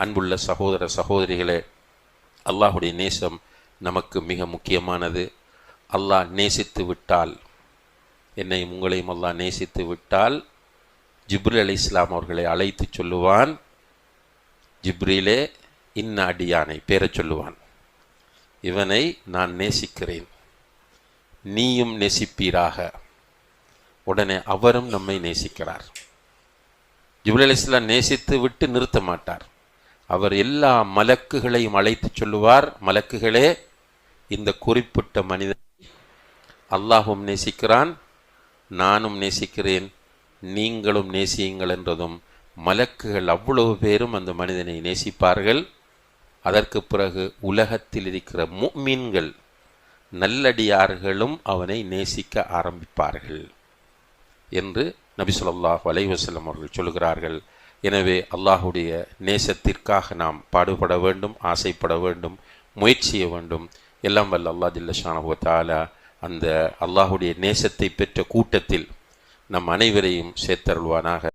அன்புள்ள சகோதர சகோதரிகளே அல்லாஹுடைய நேசம் நமக்கு மிக முக்கியமானது. அல்லாஹ் நேசித்து விட்டால் என்னையும் உங்களையும் அல்லாஹ் நேசித்து விட்டால் ஜிப்ரில் அலி இஸ்லாம் அவர்களை அழைத்து சொல்லுவான். ஜிப்ரிலே இன்ன அடியானை பேரச் சொல்லுவான். இவனை நான் நேசிக்கிறேன். நீயும் நேசிப்பீராக. உடனே அவரும் நம்மை நேசிக்கிறார். ஜிப்ரில் அலி இஸ்லாம் நேசித்து விட்டு நிறுத்த மாட்டார் அவர் எல்லா மலக்குகளையும் அழைத்து சொல்லுவார். மலக்குகளே இந்த குறிப்பிட்ட மனிதன் அல்லாஹும் நேசிக்கிறான் நானும் நேசிக்கிறேன் நீங்களும் நேசியுங்கள் என்றதும் மலக்குகள் அவ்வளவு பேரும் அந்த மனிதனை நேசிப்பார்கள். அதற்கு பிறகு உலகத்தில் இருக்கிற மீன்கள் நல்லடியார்களும் அவனை நேசிக்க ஆரம்பிப்பார்கள் என்று நபி சொல்லாஹ் அலைவசல்லம் அவர்கள் சொல்கிறார்கள் எனவே அல்லாஹுடைய நேசத்திற்காக நாம் பாடுபட வேண்டும் ஆசைப்பட வேண்டும் முயற்சிய வேண்டும். எல்லாம் வல்ல அல்லா ஜில்லஷானுவத்தாலா அந்த அல்லாஹுடைய நேசத்தை பெற்ற கூட்டத்தில் நம் அனைவரையும் சேர்த்தருள்வானாக.